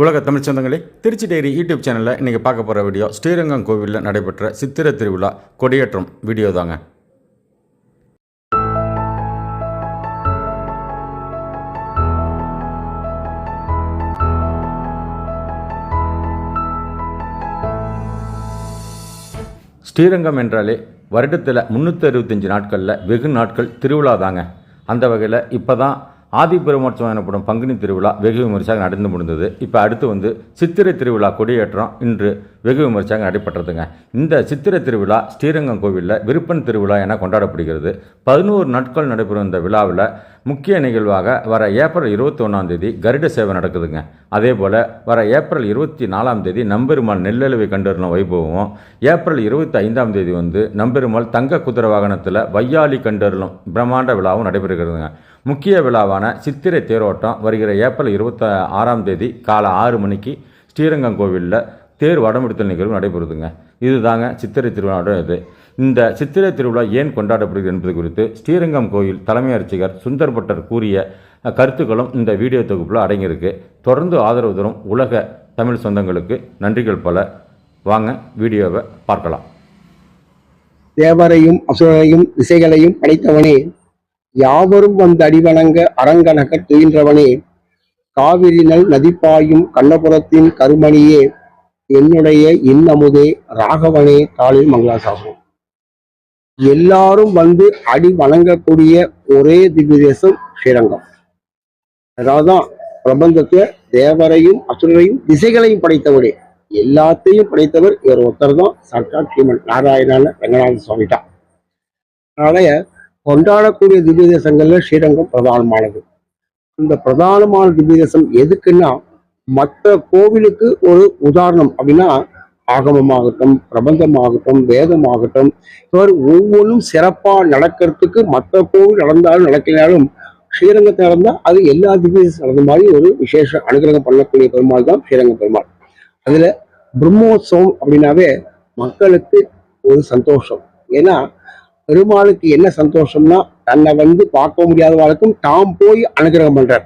உலக தமிழ் சொந்தங்களே Trichy diary YouTube சேனலில் இன்றைக்கி பார்க்க போகிற வீடியோ ஸ்ரீரங்கம் கோவிலில் நடைபெற்ற சித்திரை திருவிழா கொடியேற்றம் வீடியோ தாங்க. ஸ்ரீரங்கம் என்றாலே வருடத்தில் முந்நூற்றி அறுபத்தஞ்சு நாட்களில் வெகு நாட்கள் திருவிழா தாங்க. அந்த வகையில் இப்போ தான் ஆதிபெருமோற்சவம் எனப்படும் பங்குனி திருவிழா வெகு விமரிசையாக நடந்து முடிந்தது. இப்போ அடுத்து வந்து சித்திரை திருவிழா கொடியேற்றம் இன்று வெகு விமரிசையாக நடைபெற்றதுங்க. இந்த சித்திரை திருவிழா ஸ்ரீரங்கம் கோவிலில் விருப்பன் திருவிழா என கொண்டாடப்படுகிறது. பதினோரு நாட்கள் நடைபெறும் இந்த விழாவில் முக்கிய நிகழ்வாக வர ஏப்ரல் இருபத்தி ஒன்றாம் தேதி கருட சேவை நடக்குதுங்க. அதே போல் வர ஏப்ரல் இருபத்தி நாலாம் தேதி நம்பெருமாள் நெல்லழுவை கண்டறின வைபவமும் ஏப்ரல் இருபத்தி ஐந்தாம் தேதி வந்து நம்பெருமாள் தங்க குதிரை வாகனத்தில் வையாளி கண்டறிலும் பிரம்மாண்ட விழாவும் நடைபெறுகிறதுங்க. முக்கிய விழாவான சித்திரை தேரோட்டம் வருகிற ஏப்ரல் இருபத்தி ஆறாம் தேதி காலை ஆறு மணிக்கு ஸ்ரீரங்கம் கோவிலில் தேர் வடமெடுத்தல் நிகழ்வு நடைபெறுதுங்க. இதுதாங்க சித்திரை திருவிழாவோட இது. இந்த சித்திரை திருவிழா ஏன் கொண்டாடப்படுகிறது என்பது குறித்து ஸ்ரீரங்கம் கோயில் தலைமை அர்ச்சகர் சுந்தர் பட்டர் கூறிய கருத்துக்களும் இந்த வீடியோ தொகுப்பில் அடங்கியிருக்கு. தொடர்ந்து ஆதரவு தரும் உலக தமிழ் சொந்தங்களுக்கு நன்றிகள் பல. வாங்க வீடியோவை பார்க்கலாம். தேவரையும் அசுரரையும் திசைகளையும் படைத்தவனே யாவரும் வந்து அடிவணங்க அரங்கனக துயின்றவனே காவிரினல் நதிப்பாயும் கண்ணபுரத்தின் கருமணியே என்னுடைய இன்னமுதே ராகவனே தாளில் மங்களாசாசனம் எல்லாரும் வந்து அடி வணங்கக்கூடிய ஒரே திவ்ய தேசம் ஸ்ரீரங்கம். அதாவதுதான் பிரபஞ்சத்தை தேவரையும் அசுரரையும் திசைகளையும் படைத்தவரே. எல்லாத்தையும் படைத்தவர் இவர் ஒருத்தர் தான் சர்க்கார் ஸ்ரீமன் நாராயணான ரங்கநாத சுவாமி தான் அதனால கொண்டாடக்கூடிய திவ்ய தேசங்கள்ல ஸ்ரீரங்கம் பிரதானமானது. இந்த பிரதானமான திவ்ய தேசம் எதுக்குன்னா மற்ற கோவிலுக்கு ஒரு உதாரணம் அப்படின்னா ஆகமமாகட்டும் பிரபந்தமாகட்டும் வேதமாகட்டும் இவர் ஒவ்வொன்றும் சிறப்பா நடக்கிறதுக்கு மற்ற கோவில் நடந்தாலும் நடக்கினாலும் ஸ்ரீரங்கத்தில் நடந்தா அது எல்லா திவ்ய நடந்த மாதிரி ஒரு விசேஷ அனுகிரகம் பண்ணக்கூடிய பெருமாள் தான் ஸ்ரீரங்க பெருமாள். அதுல பிரம்மோற்சவம் அப்படின்னாவே மக்களுக்கு ஒரு சந்தோஷம். ஏன்னா பெருமாளுக்கு என்ன சந்தோஷம்னா தன்னை வந்து பார்க்க முடியாதவர்களுக்கும் தாம் போய் அனுகிரகம் பண்றார்.